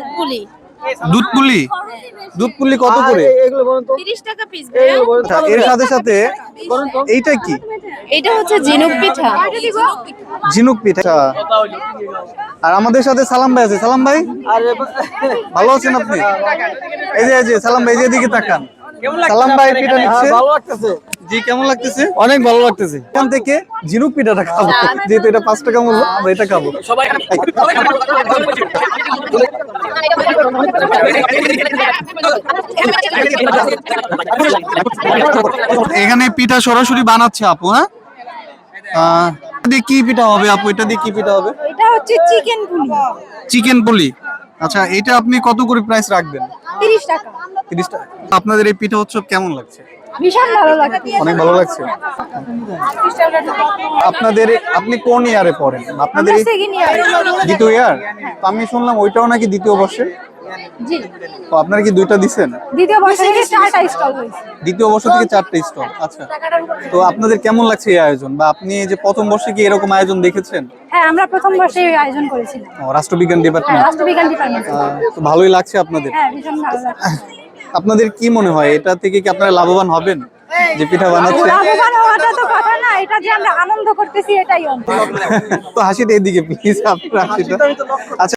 দুধ পুলি দুধ পুলি দুধ পুলি কত করে তিরিশ টাকা পিস আচ্ছা, এর সাথে সাথে এইটা কি? এটা হচ্ছে ঝিনুক পিঠা। ঝিনুক পিঠা। আচ্ছা। আর আমাদের সাথে সালাম ভাই আছে। সালাম ভাই? ভালো আছেন আপনি? এই যে এই যে সালাম ভাই এই যে এদিকে তাকান। সালাম ভাই পিঠা নিচ্ছে? ভালো লাগতেছে। জি কেমন লাগতেছে? অনেক ভালো লাগতেছে। এখান থেকে ঝিনুক পিঠাটা খাব। যেহেতু এটা পাঁচ টাকা মূল্য আমরা এটা খাব। এখানে পিঠা সরাসরি বানাচ্ছে আপু হ্যাঁ? আহ, দিয়ে কি পিঠা হবে আপু? এটা দিয়ে কি পিঠা হবে? এটা হচ্ছে চিকেন পুলি। চিকেন পুলি। আচ্ছা এটা আপনি কত করে প্রাইস রাখবেন? তিরিশ টাকা। তিরিশ টাকা। আপনাদের এই পিঠা উৎসব কেমন লাগছে? ভীষণ ভালো লাগছে। অনেক ভালো লাগছে। আপনাদের আপনি কোন ইয়ারে পড়েন? আপনাদের দ্বিতীয় ইয়ার? আমি শুনলাম ওইটাও নাকি দ্বিতীয় বর্ষে। জি। তো আপনারা কি দুইটা দিছেন? দ্বিতীয় বর্ষ থেকে চারটা স্টল হয়েছে। দ্বিতীয় বর্ষ থেকে চারটে স্টল আচ্ছা। তো আপনাদের কেমন লাগছে এই আয়োজন? বা আপনি যে প্রথম বর্ষে কি এরকম আয়োজন দেখেছেন? হ্যাঁ আমরা প্রথম বর্ষে এই আয়োজন করেছিলাম। ও, রাষ্ট্রবিজ্ঞান হ্যাঁ ডিপার্টমেন্ট রাষ্ট্রবিজ্ঞান ডিপার্টমেন্ট তো ভালোই লাগছে আপনাদের। হ্যাঁ ভীষণ ভালো লাগে আপনাদের কি মনে হয় এটা থেকে কি আপনারা লাভবান হবেন? যে পিঠা বানাচ্ছে? লাভবান হওয়াটা তো কথা না এটা যে আমরা আনন্দ করতেছি এটাই তো হাসিটা এদিকে প্লিজ আপনার হাসিটা। আচ্ছা